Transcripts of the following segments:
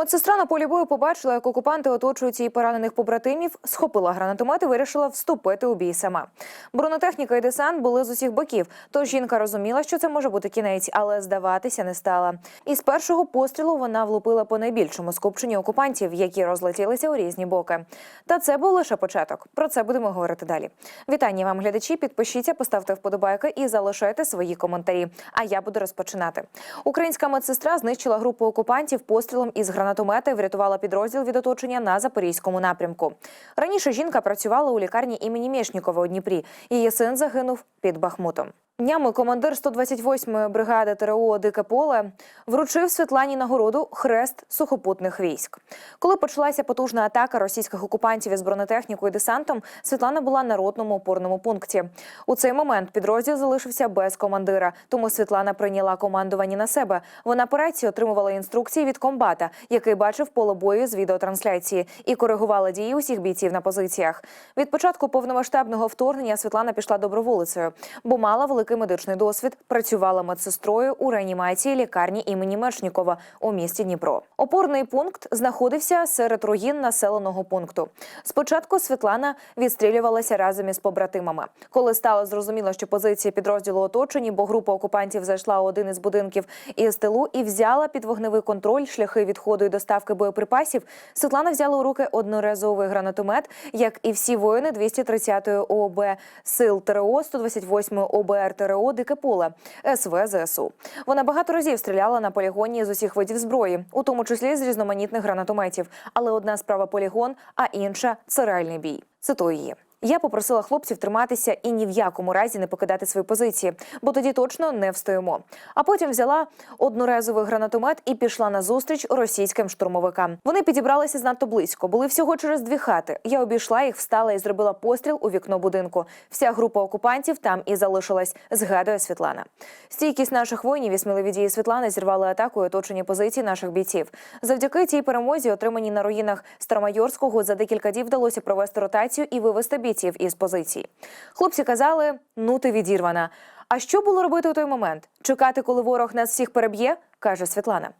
Медсестра на полі бою побачила, як окупанти оточують її поранених побратимів, схопила гранатомет і вирішила вступити у бій сама. Бронетехніка і десант були з усіх боків. Тож жінка розуміла, що це може бути кінець, але здаватися не стала. І з першого пострілу вона влупила по найбільшому скупченню окупантів, які розлетілися у різні боки. Та це був лише початок. Про це будемо говорити далі. Вітання вам, глядачі. Підпишіться, поставте вподобайки і залишайте свої коментарі. А я буду розпочинати. Українська медсестра знищила групу окупантів пострілом із гранатомета і врятувала підрозділ від оточення на запорізькому напрямку. Раніше жінка працювала у лікарні імені Мєшнікова у Дніпрі. Її син загинув під Бахмутом. Днями командир 128-ї бригади ТРО Дике поле вручив Світлані нагороду хрест сухопутних військ. Коли почалася потужна атака російських окупантів із бронетехнікою і десантом, Світлана була на ротному опорному пункті. У цей момент підрозділ залишився без командира, тому Світлана прийняла командування на себе. Вона по рації отримувала інструкції від комбата, який бачив поле бою з відеотрансляції, і коригувала дії усіх бійців на позиціях. Від початку повномасштабного вторгнення Світлана пішла доброволицею, бо мала великий медичний досвід, працювала медсестрою у реанімації лікарні імені Мечнікова у місті Дніпро. Опорний пункт знаходився серед руїн населеного пункту. Спочатку Світлана відстрілювалася разом із побратимами. Коли стало зрозуміло, що позиції підрозділу оточені, бо група окупантів зайшла у один із будинків із тилу і взяла під вогневий контроль шляхи відходу і доставки боєприпасів. Світлана взяла у руки одноразовий гранатомет, як і всі воїни 230-ї ООБ сил ТРО, 128-ї ОБР ТРО Дике поле СВ ЗСУ. Вона багато разів стріляла на полігоні з усіх видів зброї, у тому числі з різноманітних гранатометів. Але одна справа полігон, а інша це реальний бій. Цитую її. Я попросила хлопців триматися і ні в якому разі не покидати свої позиції, бо тоді точно не встоїмо. А потім взяла одноразовий гранатомет і пішла на зустріч російським штурмовикам. Вони підібралися знадто близько, були всього через дві хати. Я обійшла їх, встала і зробила постріл у вікно будинку. Вся група окупантів там і залишилась. Згадує Світлана. Стійкість наших воїнів і сміливі дії Світлани зірвали атаку і оточені позиції наших бійців. Завдяки цій перемозі, отриманій на руїнах Старомайорського, за декілька днів вдалося провести ротацію і вивести бійців із позиції. Хлопці казали: ну ти відірвана. А що було робити у той момент? Чекати, коли ворог нас всіх переб'є, каже Світлана.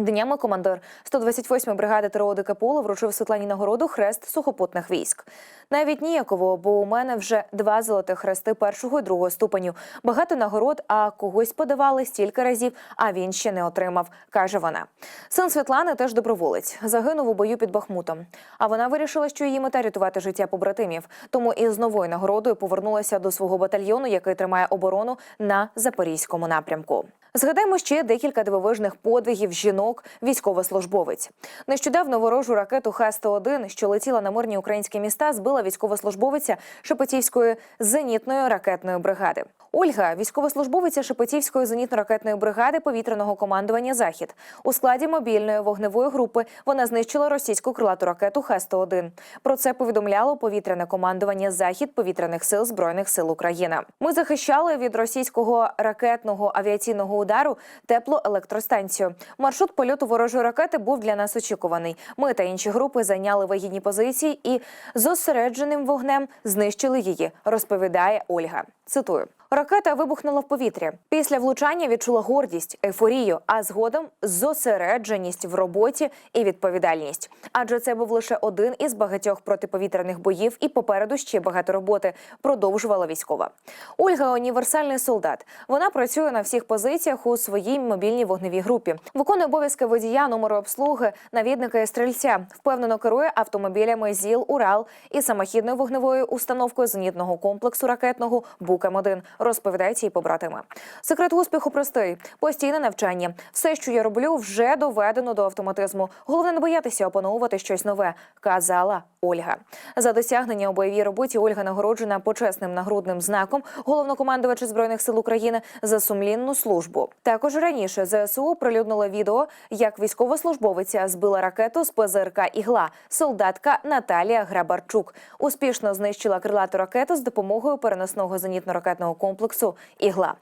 Днями командир 128-ї бригади ТРО Дике вручив Світлані нагороду хрест сухопутних військ. Навіть ніяково, бо у мене вже два золотих хрести першого і другого ступеню. Багато нагород, а когось подавали стільки разів, а він ще не отримав, каже вона. Син Світлани теж доброволець. Загинув у бою під Бахмутом. А вона вирішила, що її мета рятувати життя побратимів. Тому із новою нагородою повернулася до свого батальйону, який тримає оборону на запорізькому напрямку. Згадаємо ще декілька дивовижних подвигів жінок військовослужбовець. Нещодавно ворожу ракету Х-101, що летіла на мирні українські міста, збила військовослужбовиця Шепетівської зенітної ракетної бригади. Ольга, військовослужбовиця Шепетівської зенітно-ракетної бригади повітряного командування Захід. У складі мобільної вогневої групи вона знищила російську крилату ракету Х-101. Про це повідомляло повітряне командування Захід повітряних сил збройних сил України. Ми захищали від російського ракетного авіаційного удару теплоелектростанцію. Маршрут польоту ворожої ракети був для нас очікуваний. Ми та інші групи зайняли вигідні позиції і зосередженим вогнем знищили її. Розповідає Ольга. Цитую. Ракета вибухнула в повітрі. Після влучання відчула гордість, ейфорію, а згодом зосередженість в роботі і відповідальність. Адже це був лише один із багатьох протиповітряних боїв, і попереду ще багато роботи. Продовжувала військова. Ольга універсальний солдат. Вона працює на всіх позиціях у своїй мобільній вогневій групі. Виконує обов'язки водія, номеру обслуги, навідника і стрільця. Впевнено керує автомобілями ЗІЛ Урал і самохідною вогневою установкою зенітного комплексу ракетного Букам-1 розповідають її побратими. Секрет успіху простий: постійне навчання. Все, що я роблю, вже доведено до автоматизму. Головне не боятися опановувати щось нове, казала Ольга. За досягнення у бойовій роботі Ольга нагороджена почесним нагрудним знаком головнокомандувача збройних сил України за сумлінну службу. Також раніше ЗСУ прилюднило відео, як військовослужбовиця збила ракету з ПЗРК Ігла. Солдатка Наталія Грабарчук успішно знищила крилату ракету з допомогою переносного зенітно-ракетного комплексу Ігла.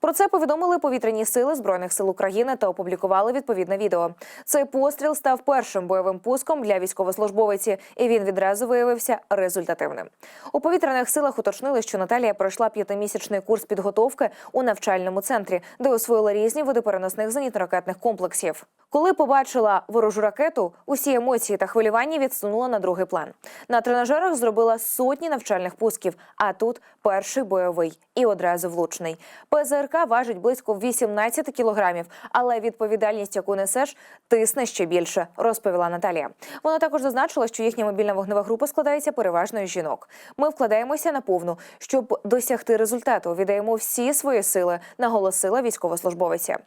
Про це повідомили повітряні сили збройних сил України та опублікували відповідне відео. Цей постріл став першим бойовим пуском для військовослужбовиці, і він відразу виявився результативним. У повітряних силах уточнили, що Наталія пройшла п'ятимісячний курс підготовки у навчальному центрі, де освоїла різні види переносних зенітно-ракетних комплексів. Коли побачила ворожу ракету, усі емоції та хвилювання відсунула на другий план. На тренажерах зробила сотні навчальних пусків, а тут перший бойовий і одразу влучний. ПЗРК важить близько 18 кілограмів, але відповідальність, яку несеш, тисне ще більше, розповіла Наталія. Вона також зазначила, що їхня мобільна вогнева група складається переважно із жінок. Ми вкладаємося на повну, щоб досягти результату. Віддаємо всі свої сили, наголосила військовослужбовиця.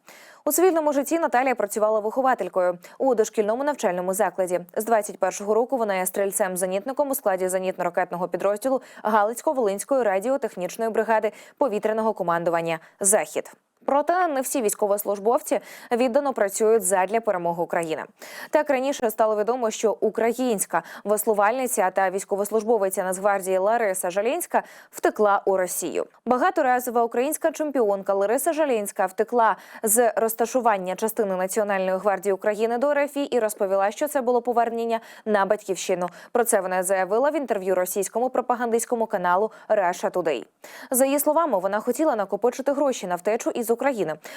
У цивільному житті Наталія працювала вихователькою у дошкільному навчальному закладі. З 21-го року вона є стрільцем-зенітником у складі зенітно-ракетного підрозділу Галицько-Волинської радіотехнічної бригади повітряного командування Захід. Проте не всі військовослужбовці віддано працюють задля перемоги України. Так раніше стало відомо, що українська веслувальниця та військовослужбовиця Нацгвардії Лариса Жалінська втекла у Росію. Багаторазова українська чемпіонка Лариса Жалінська втекла з розташування частини Національної гвардії України до РФ і розповіла, що це було повернення на батьківщину. Про це вона заявила в інтерв'ю російському пропагандистському каналу Russia Today. За її словами, вона хотіла накопичити гроші на втечу із України,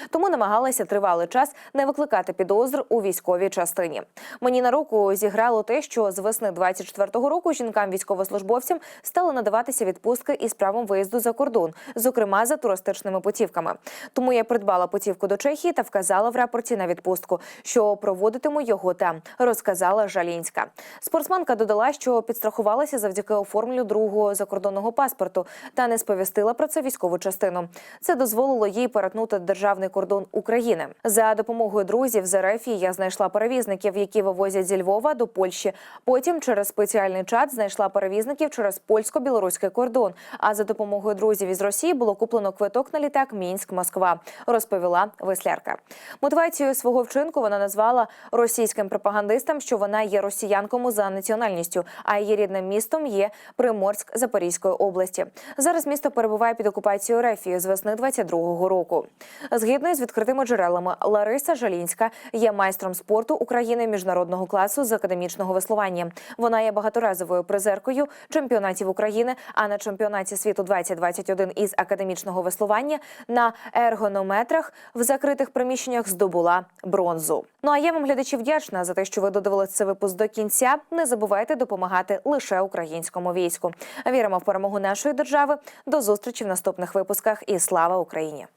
тому намагалася тривалий час не викликати підозр у військовій частині. Мені на руку зіграло те, що з весни 24-го року жінкам військовослужбовцям стали надаватися відпустки із правом виїзду за кордон, зокрема за туристичними путівками. Тому я придбала путівку до Чехії та вказала в рапорті на відпустку, що проводитиму його там, розказала Жалінська. Спортсменка додала, що підстрахувалася завдяки оформленню другого закордонного паспорту та не сповістила про це військову частину. Це дозволило їй перетнути державний кордон України. За допомогою друзів з РФ я знайшла перевізників, які вивозять зі Львова до Польщі. Потім через спеціальний чат знайшла перевізників через польсько-білоруський кордон. А за допомогою друзів із Росії було куплено квиток на літак Мінськ-Москва, розповіла веслярка. Мотивацією свого вчинку вона назвала російським пропагандистам, що вона є росіянкою за національністю, а її рідним містом є Приморськ Запорізької області. Зараз місто перебуває під окупацією РФ з весни 22-го року. Згідно з відкритими джерелами, Лариса Жалінська є майстром спорту України міжнародного класу з академічного веслування. Вона є багаторазовою призеркою чемпіонатів України. А на чемпіонаті світу 2021 із академічного веслування на ергонометрах в закритих приміщеннях здобула бронзу. Ну а я вам глядачі вдячна за те, що ви додивилися цей випуск до кінця. Не забувайте допомагати лише українському війську. Віримо в перемогу нашої держави. До зустрічі в наступних випусках і слава Україні!